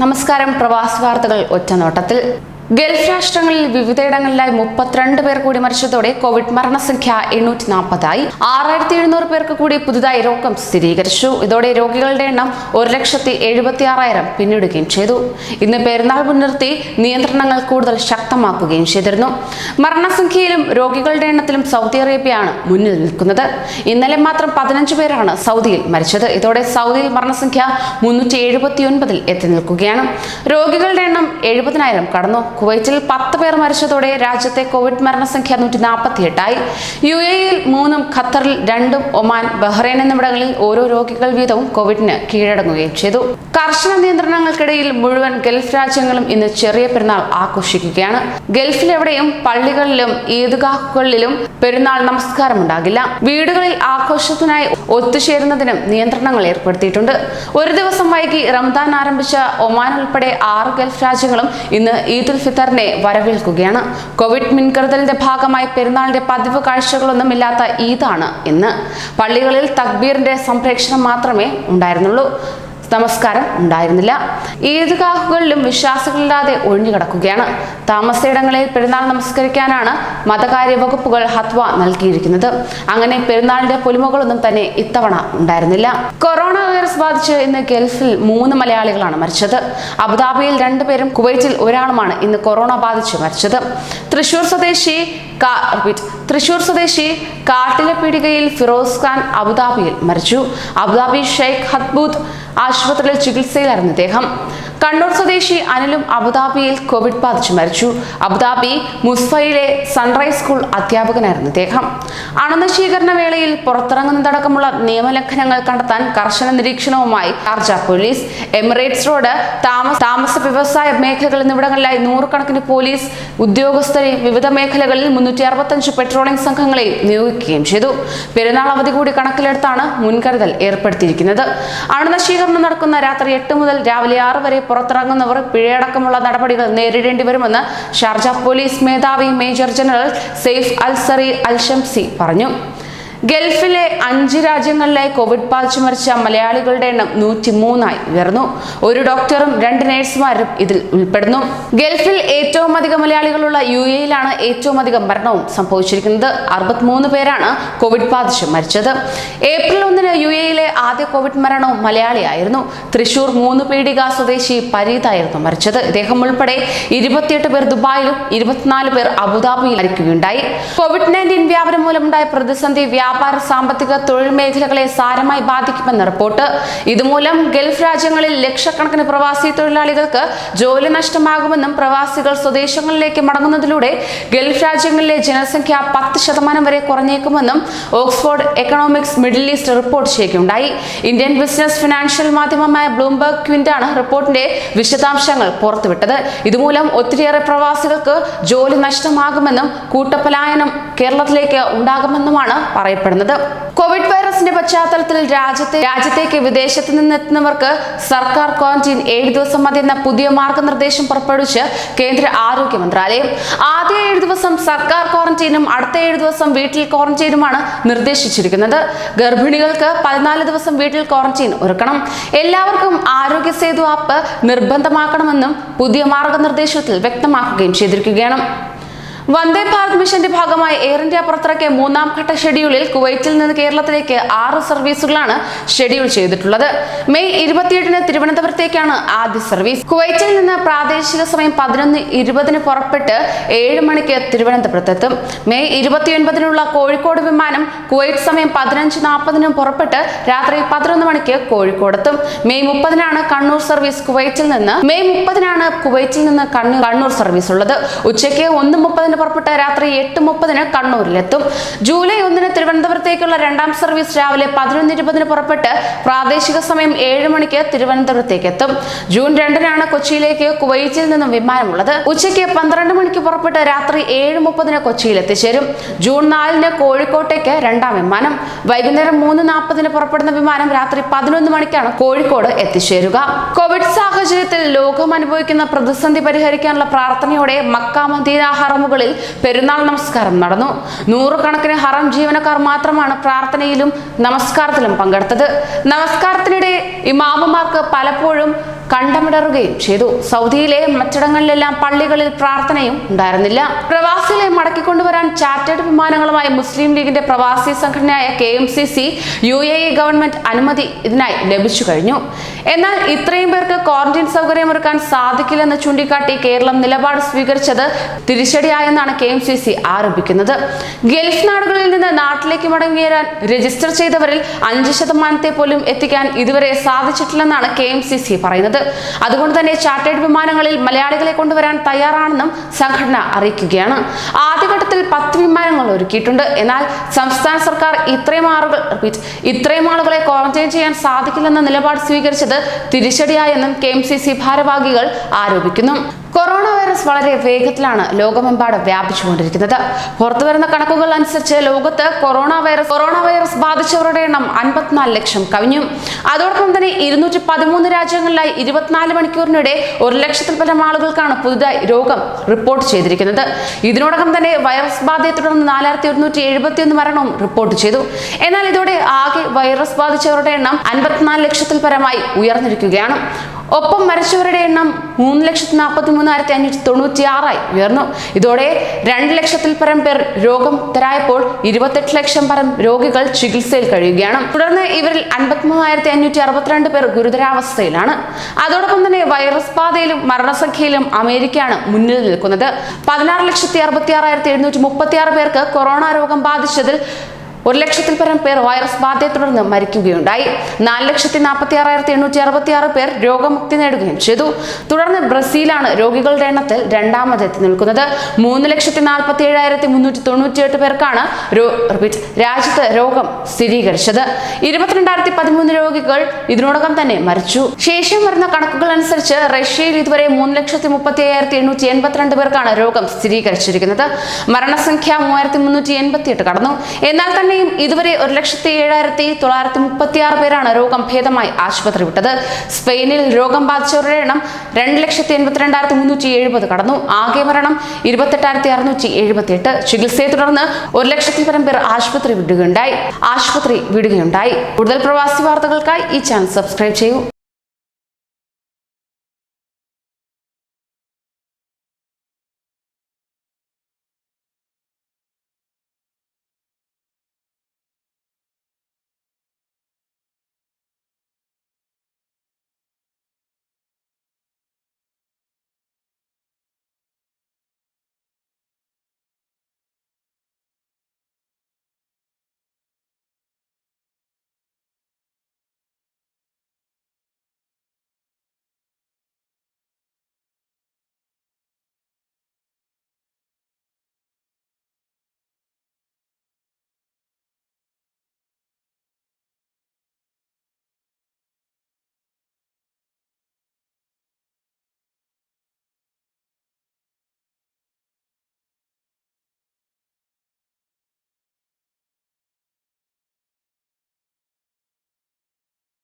നമസ്കാരം പ്രവാസ് വാർത്തകൾ ഒറ്റനോട്ടത്തിൽ. ഗൾഫ് രാഷ്ട്രങ്ങളിൽ വിവിധയിടങ്ങളിലായി മുപ്പത്തിരണ്ട് പേർ കൂടി മരിച്ചതോടെ കോവിഡ് മരണസംഖ്യ എണ്ണൂറ്റി നാൽപ്പതായി ആറായിരത്തി എഴുന്നൂറ് പേർക്ക് കൂടി പുതുതായി രോഗം സ്ഥിരീകരിച്ചു. ഇതോടെ രോഗികളുടെ എണ്ണം ഒരു ലക്ഷത്തി എഴുപത്തി ആറായിരം പിന്നിടുകയും ചെയ്തു. ഇന്ന് പെരുന്നാൾ മുൻനിർത്തി നിയന്ത്രണങ്ങൾ കൂടുതൽ ശക്തമാക്കുകയും ചെയ്തിരുന്നു. മരണസംഖ്യയിലും രോഗികളുടെ എണ്ണത്തിലും സൗദി അറേബ്യയാണ് മുന്നിൽ നിൽക്കുന്നത്. ഇന്നലെ മാത്രം പതിനഞ്ച് പേരാണ് സൗദിയിൽ മരിച്ചത്. ഇതോടെ സൗദിയിൽ മരണസംഖ്യ മുന്നൂറ്റി എഴുപത്തി ഒൻപതിൽ എത്തി നിൽക്കുകയാണ്. രോഗികളുടെ എണ്ണം എഴുപതിനായിരം കടന്നു. കുവൈറ്റിൽ പത്ത് പേർ മരിച്ചതോടെ രാജ്യത്തെ കോവിഡ് മരണസംഖ്യ നൂറ്റി നാൽപ്പത്തിയെട്ടായി യു എയിൽ മൂന്നും ഖത്തറിൽ രണ്ടും ഒമാൻ ബഹ്റൈൻ എന്നിവിടങ്ങളിൽ ഓരോ രോഗികൾ വീതവും കോവിഡിന് കീഴടങ്ങുകയും ചെയ്തു. കർശന നിയന്ത്രണങ്ങൾക്കിടയിൽ മുഴുവൻ ഗൾഫ് രാജ്യങ്ങളും ഇന്ന് ചെറിയ പെരുന്നാൾ ആഘോഷിക്കുകയാണ്. ഗൾഫിലെവിടെയും പള്ളികളിലും ഈദ്ഗാഹുകളിലും പെരുന്നാൾ നമസ്കാരം ഉണ്ടാകില്ല വീടുകളിൽ ആഘോഷത്തിനായി ഒത്തുചേരുന്നതിനും നിയന്ത്രണങ്ങൾ ഏർപ്പെടുത്തിയിട്ടുണ്ട്. ഒരു ദിവസം വൈകി റംദാൻ ആരംഭിച്ച ഒമാൻ ഉൾപ്പെടെ ആറ് ഗൾഫ് രാജ്യങ്ങളും ഇന്ന് ഈദ് ഉൽ ഫിത്തറിനെ വരവേൽക്കുകയാണ്. കോവിഡ് മുൻകരുതലിന്റെ ഭാഗമായി പെരുന്നാളിന്റെ പതിവ് കാഴ്ചകളൊന്നും ഇല്ലാത്ത ഈദാണ് ഇന്ന്. പള്ളികളിൽ തക്ബീറിന്റെ സംപ്രേക്ഷണം മാത്രമേ ഉണ്ടായിരുന്നുള്ളൂ. നമസ്കാരം ഉണ്ടായിരുന്നില്ല. ഈദ്ഗാഹുകളിലും വിശ്വാസികളില്ലാതെ ഒഴിഞ്ഞുകിടക്കുകയാണ് താമസയിടങ്ങളിൽ പെരുന്നാൾ നമസ്കരിക്കാനാണ് മതകാര്യ വകുപ്പുകൾ ഹത്വ നൽകിയിരിക്കുന്നത്. അങ്ങനെ പെരുന്നാളിന്റെ പൊലിമകളൊന്നും തന്നെ ഇത്തവണ ഉണ്ടായിരുന്നില്ല. കൊറോണ വൈറസ് ബാധിച്ച് ഇന്ന് ഗൾഫിൽ മൂന്ന് മലയാളികളാണ് മരിച്ചത്. അബുദാബിയിൽ രണ്ടുപേരും കുവൈറ്റിൽ ഒരാളുമാണ് ഇന്ന് കൊറോണ ബാധിച്ച് മരിച്ചത്. തൃശൂർ സ്വദേശി. തൃശൂർ സ്വദേശി കാട്ടിലെ പീടികയിൽ ഫിറോസ് ഖാൻ അബുദാബിയിൽ മരിച്ചു. അബുദാബി ഷെയ്ഖ് ഹത്ബൂത്ത് ആശുപത്രിയിൽ ചികിത്സയിലായിരുന്നു അദ്ദേഹം കണ്ണൂർ സ്വദേശി അനിലും അബുദാബിയിൽ കോവിഡ് ബാധിച്ച് മരിച്ചു. അബുദാബി മുസ്ഫയിലെ സൺറൈസ് സ്കൂൾ അധ്യാപകനായിരുന്നു അദ്ദേഹം അണുനശീകരണ വേളയിൽ പുറത്തിറങ്ങുന്നതടക്കമുള്ള നിയമലംഘനങ്ങൾ കണ്ടെത്താൻ കർശന നിരീക്ഷണവുമായി ചാർജ പോലീസ്. എമിറേറ്റ്സ് റോഡ് താമസ താമസ വ്യവസായ മേഖലകൾ എന്നിവിടങ്ങളിലായി നൂറുകണക്കിന് പോലീസ് ഉദ്യോഗസ്ഥരെ വിവിധ മേഖലകളിൽ മുന്നൂറ്റി അറുപത്തഞ്ച് പെട്രോളിംഗ് സംഘങ്ങളെ നിയോഗിക്കുകയും ചെയ്തു. പെരുന്നാൾ അവധി കൂടി കണക്കിലെടുത്താണ് മുൻകരുതൽ ഏർപ്പെടുത്തിയിരിക്കുന്നത്. അണുനശീകരണം നടക്കുന്ന രാത്രി എട്ട് മുതൽ രാവിലെ ആറ് വരെ പുറത്തിറങ്ങുന്നവർ പിഴയടക്കമുള്ള നടപടികൾ നേരിടേണ്ടി വരുമെന്ന് ഷാർജ പോലീസ് മേധാവി major general Saif Al Sari Al Shamsi പറഞ്ഞു. ഗൾഫിലെ അഞ്ച് രാജ്യങ്ങളിലെ കോവിഡ് ബാധിച്ച് മരിച്ച മലയാളികളുടെ എണ്ണം നൂറ്റി മൂന്നായി ഉയർന്നു. ഒരു ഡോക്ടറും രണ്ട് നഴ്സുമാരും ഇതിൽ ഉൾപ്പെടുന്നു. ഗൾഫിൽ ഏറ്റവും അധികം മലയാളികളുള്ള യു എയിലാണ് ഏറ്റവും അധികം മരണവും സംഭവിച്ചിരിക്കുന്നത്. അറുപത്തിമൂന്ന് പേരാണ് കോവിഡ് ബാധിച്ച് മരിച്ചത്. ഏപ്രിൽ ഒന്നിന് യു എയിലെ ആദ്യ കോവിഡ് മരണവും മലയാളിയായിരുന്നു. തൃശൂർ മൂന്ന് പീടിക സ്വദേശി പരീതായിരുന്നു മരിച്ചത്. ഇദ്ദേഹം ഉൾപ്പെടെ ഇരുപത്തിയെട്ട് പേർ ദുബായിലും ഇരുപത്തിനാല് പേർ അബുദാബിയിൽ മരിക്കുകയുണ്ടായി കോവിഡ് നയന്റീൻ വ്യാപനം മൂലമുണ്ടായ പ്രതിസന്ധി വ്യാപാര സാമ്പത്തിക തൊഴിൽ മേഖലകളെ സാരമായി ബാധിക്കുമെന്ന് റിപ്പോർട്ട്. ഇതുമൂലം ഗൾഫ് രാജ്യങ്ങളിൽ ലക്ഷക്കണക്കിന് പ്രവാസി തൊഴിലാളികൾക്ക് ജോലി നഷ്ടമാകുമെന്നും പ്രവാസികൾ സ്വദേശങ്ങളിലേക്ക് മടങ്ങുന്നതിലൂടെ ഗൾഫ് രാജ്യങ്ങളിലെ ജനസംഖ്യ പത്ത് ശതമാനം വരെ കുറഞ്ഞേക്കുമെന്നും Oxford Economics Middle East report ചെയ്യുകയുണ്ടായി. ഇന്ത്യൻ ബിസിനസ് ഫിനാൻഷ്യൽ മാധ്യമമായ ബ്ലൂംബർഗ് ക്വിന്റാണ് റിപ്പോർട്ടിന്റെ വിശദാംശങ്ങൾ പുറത്തുവിട്ടത്. ഇതുമൂലം ഒത്തിരിയേറെ പ്രവാസികൾക്ക് ജോലി നഷ്ടമാകുമെന്നും കൂട്ടപ്പലായനം കേരളത്തിലേക്ക് ഉണ്ടാകുമെന്നുമാണ് പറയപ്പെടുന്നത്. കോവിഡ് വൈറസിന്റെ പശ്ചാത്തലത്തിൽ രാജ്യത്തെ രാജ്യത്തേക്ക് വിദേശത്ത് നിന്നെത്തുന്നവർക്ക് സർക്കാർ ക്വാറന്റീൻ ഏഴ് ദിവസം മതി എന്ന പുതിയ മാർഗനിർദ്ദേശം പുറപ്പെടുവിച്ച് കേന്ദ്ര ആരോഗ്യ മന്ത്രാലയം. ആദ്യ ഏഴ് ദിവസം സർക്കാർ ക്വാറന്റീനും അടുത്ത ഏഴ് ദിവസം വീട്ടിൽ ക്വാറന്റീനുമാണ് നിർദ്ദേശിച്ചിരിക്കുന്നത്. ഗർഭിണികൾക്ക് പതിനാല് ദിവസം വീട്ടിൽ ക്വാറന്റീൻ ഒരുക്കണം. എല്ലാവർക്കും ആരോഗ്യ സേതു ആപ്പ് നിർബന്ധമാക്കണമെന്നും പുതിയ മാർഗനിർദ്ദേശത്തിൽ വ്യക്തമാക്കുകയും ചെയ്തിരിക്കുകയാണ്. വന്ദേ ഭാരത് മിഷന്റെ ഭാഗമായി എയർ ഇന്ത്യ പുറത്തിറക്കിയ മൂന്നാം ഘട്ട ഷെഡ്യൂളിൽ കുവൈറ്റിൽ നിന്ന് കേരളത്തിലേക്ക് ആറ് സർവീസുകളാണ് ഷെഡ്യൂൾ ചെയ്തിട്ടുള്ളത്. മെയ് ഇരുപത്തിയെട്ടിന് തിരുവനന്തപുരത്തേക്കാണ് ആദ്യ സർവീസ്. കുവൈറ്റിൽ നിന്ന് പ്രാദേശിക സമയം പതിനൊന്ന് ഇരുപതിന് പുറപ്പെട്ട് ഏഴ് മണിക്ക് തിരുവനന്തപുരത്തെത്തും. മെയ് ഇരുപത്തിയൊൻപതിനുള്ള കോഴിക്കോട് വിമാനം കുവൈറ്റ് സമയം പതിനഞ്ച് നാൽപ്പതിനും പുറപ്പെട്ട് രാത്രി പതിനൊന്ന് മണിക്ക് കോഴിക്കോടെത്തും. മെയ് മുപ്പതിനാണ് കണ്ണൂർ സർവീസ് കുവൈറ്റിൽ നിന്ന് മെയ് മുപ്പതിനാണ് കുവൈറ്റിൽ നിന്ന് കണ്ണൂർ സർവീസ് ഉള്ളത് ഉച്ചയ്ക്ക് ഒന്ന് മുപ്പതിന് പുറപ്പെട്ട് രാത്രി എട്ട് മുപ്പതിന് കണ്ണൂരിലെത്തും. ജൂലൈ ഒന്നിന് തിരുവനന്തപുരത്തേക്കുള്ള രണ്ടാം സർവീസ് രാവിലെ പതിനൊന്ന് ഇരുപതിന് പുറപ്പെട്ട് പ്രാദേശിക സമയം ഏഴ് മണിക്ക് തിരുവനന്തപുരത്തേക്ക് എത്തും ജൂൺ രണ്ടിനാണ് കൊച്ചിയിലേക്ക് കുവൈറ്റിൽ നിന്നും വിമാനമുള്ളത്. ഉച്ചയ്ക്ക് പന്ത്രണ്ട് മണിക്ക് പുറപ്പെട്ട് രാത്രി ഏഴ് മുപ്പതിന് കൊച്ചിയിൽ എത്തിച്ചേരും ജൂൺ നാലിന് കോഴിക്കോട്ടേക്ക് രണ്ടാം വിമാനം. വൈകുന്നേരം മൂന്ന് നാൽപ്പതിന് പുറപ്പെടുന്ന വിമാനം രാത്രി പതിനൊന്ന് മണിക്കാണ് കോഴിക്കോട് എത്തിച്ചേരുക. കോവിഡ് സാഹചര്യത്തിൽ ലോകം അനുഭവിക്കുന്ന പ്രതിസന്ധി പരിഹരിക്കാനുള്ള പ്രാർത്ഥനയോടെ മക്ക മദീന ഹറമുകളിൽ പെരുന്നാൾ നമസ്കാരം നടന്നു. നൂറുകണക്കിന് ഹറം ജീവനക്കാർ മാത്രമാണ് പ്രാർത്ഥനയിലും നമസ്കാരത്തിലും പങ്കെടുത്തത്. നമസ്കാരത്തിനിടെ ഇമാമുമാർക്ക് പലപ്പോഴും കണ്ടമിടറുകയും ചെയ്തു. സൗദിയിലെ മറ്റിടങ്ങളിലെല്ലാം പള്ളികളിൽ പ്രാർത്ഥനയും ഉണ്ടായിരുന്നില്ല. പ്രവാസികളെ മടക്കിക്കൊണ്ടുവരാൻ ചാർട്ടേഡ് വിമാനങ്ങളുമായി മുസ്ലിം ലീഗിന്റെ പ്രവാസി സംഘടനയായ K M C C U A E government അനുമതി ഇതിനായി ലഭിച്ചു കഴിഞ്ഞു. എന്നാൽ ഇത്രയും പേർക്ക് ക്വാറന്റൈൻ സൗകര്യമൊരുക്കാൻ സാധിക്കില്ലെന്ന് ചൂണ്ടിക്കാട്ടി കേരളം നിലപാട് സ്വീകരിച്ചത് തിരിച്ചടിയായെന്നാണ് കെ എം സി സി ആരോപിക്കുന്നത്. ഗൾഫ് നാടുകളിൽ നിന്ന് നാട്ടിലേക്ക് മടങ്ങിയേരാൻ രജിസ്റ്റർ ചെയ്തവരിൽ അഞ്ച് ശതമാനത്തെ പോലും എത്തിക്കാൻ ഇതുവരെ സാധിച്ചിട്ടില്ലെന്നാണ് കെ എം സി സി പറയുന്നത്. അതുകൊണ്ട് തന്നെ ചാർട്ടേഡ് വിമാനങ്ങളിൽ മലയാളികളെ കൊണ്ടുവരാൻ തയ്യാറാണെന്നും സംഘടന അറിയിക്കുകയാണ്. ആദ്യഘട്ടത്തിൽ പത്ത് വിമാനങ്ങൾ ഒരുക്കിയിട്ടുണ്ട്. എന്നാൽ സംസ്ഥാന സർക്കാർ ഇത്രയും ആളുകൾ repeat, ഇത്രയും ആളുകളെ ക്വാറന്റൈൻ ചെയ്യാൻ സാധിക്കില്ലെന്ന നിലപാട് സ്വീകരിച്ചത് തിരിച്ചടിയായെന്നും കെ എം സി സി ഭാരവാഹികൾ ആരോപിക്കുന്നു. വൈറസ് വളരെ വേഗത്തിലാണ് ലോകമെമ്പാടും വ്യാപിച്ചുകൊണ്ടിരിക്കുന്നത്. പുറത്തുവരുന്ന കണക്കുകൾ അനുസരിച്ച് ലോകത്ത് കൊറോണ വൈറസ് കൊറോണ വൈറസ് ബാധിച്ചവരുടെ എണ്ണം അൻപത്തിനാല് ലക്ഷം കവിഞ്ഞു. അതോടൊപ്പം തന്നെ ഇരുന്നൂറ്റി പതിമൂന്ന് രാജ്യങ്ങളിലായി ഇരുപത്തിനാല് മണിക്കൂറിനിടെ ഒരു ലക്ഷത്തിൽ പരം ആളുകൾക്കാണ് പുതുതായി രോഗം റിപ്പോർട്ട് ചെയ്തിരിക്കുന്നത്. ഇതിനോടകം തന്നെ വൈറസ് ബാധയെ തുടർന്ന് നാലായിരത്തി ഒരുന്നൂറ്റി എഴുപത്തിയൊന്ന് മരണവും റിപ്പോർട്ട് ചെയ്തു. എന്നാൽ ഇതോടെ ആകെ വൈറസ് ബാധിച്ചവരുടെ എണ്ണം അൻപത്തിനാല് ലക്ഷത്തിൽ പരമായി ഉയർന്നിരിക്കുകയാണ്. ഒപ്പം മരിച്ചവരുടെ എണ്ണം മൂന്ന് ലക്ഷത്തി നാൽപ്പത്തി മൂന്നായിരത്തി അഞ്ഞൂറ്റി തൊണ്ണൂറ്റി ആറായി ഉയർന്നു. ഇതോടെ രണ്ട് ലക്ഷത്തിൽ പരം പേർ രോഗം തരായപ്പോൾ ഇരുപത്തെട്ട് ലക്ഷം പരം രോഗികൾ ചികിത്സയിൽ കഴിയുകയാണ്. തുടർന്ന് ഇവരിൽ അൻപത്തിമൂവായിരത്തി അഞ്ഞൂറ്റി അറുപത്തിരണ്ട് പേർ ഗുരുതരാവസ്ഥയിലാണ്. അതോടൊപ്പം തന്നെ വൈറസ് ബാധയിലും മരണസംഖ്യയിലും അമേരിക്കയാണ് മുന്നിൽ നിൽക്കുന്നത്. പതിനാറ് ലക്ഷത്തി അറുപത്തി ആറായിരത്തി എഴുന്നൂറ്റി മുപ്പത്തി ആറ് പേർക്ക് കൊറോണ രോഗം ബാധിച്ചതിൽ ഒരു ലക്ഷത്തിൽ പരം പേർ വൈറസ് ബാധയെ തുടർന്ന് മരിക്കുകയുണ്ടായി. നാല് ലക്ഷത്തി നാൽപ്പത്തി ആറായിരത്തി എണ്ണൂറ്റി അറുപത്തി ആറ് പേർ രോഗമുക്തി നേടുകയും ചെയ്തു. തുടർന്ന് ബ്രസീലാണ് രോഗികളുടെ എണ്ണത്തിൽ രണ്ടാമതെത്തി നിൽക്കുന്നത്. മൂന്ന് ലക്ഷത്തി നാൽപ്പത്തി ഏഴായിരത്തി മുന്നൂറ്റി തൊണ്ണൂറ്റിയെട്ട് പേർക്കാണ് രാജ്യത്ത് രോഗം സ്ഥിരീകരിച്ചത്. ഇരുപത്തിരണ്ടായിരത്തി പതിമൂന്ന് രോഗികൾ ഇതിനോടകം തന്നെ മരിച്ചു. ശേഷം വരുന്ന കണക്കുകൾ അനുസരിച്ച് റഷ്യയിൽ ഇതുവരെ മൂന്ന് ലക്ഷത്തി മുപ്പത്തി അയ്യായിരത്തി എണ്ണൂറ്റി എൺപത്തിരണ്ട് പേർക്കാണ് രോഗം സ്ഥിരീകരിച്ചിരിക്കുന്നത്. മരണസംഖ്യ മൂവായിരത്തി മുന്നൂറ്റി എൺപത്തി എട്ട് കടന്നു. എന്നാൽ തന്നെയും ഇതുവരെ ഒരു ലക്ഷത്തി ഏഴായിരത്തി തൊള്ളായിരത്തി മുപ്പത്തി ആറ് പേരാണ് രോഗം ഭേദമായി ആശുപത്രി വിട്ടത്. സ്പെയിനിൽ രോഗം ബാധിച്ചവരുടെ എണ്ണം രണ്ട് ലക്ഷത്തി എൺപത്തിരണ്ടായിരത്തി മുന്നൂറ്റി എഴുപത് കടന്നു. ആകെ മരണം ഇരുപത്തെട്ടായിരത്തി അറുന്നൂറ്റി എഴുപത്തി എട്ട് ചികിത്സയെ തുടർന്ന് ഒരു ലക്ഷത്തിൽ പരം പേർ ആശുപത്രി വിടുകയുണ്ടായി. ആശുപത്രി വിടുകയുണ്ടായി. കൂടുതൽ പ്രവാസി വാർത്തകൾക്കായി ഈ ചാനൽ സബ്സ്ക്രൈബ് ചെയ്യൂ.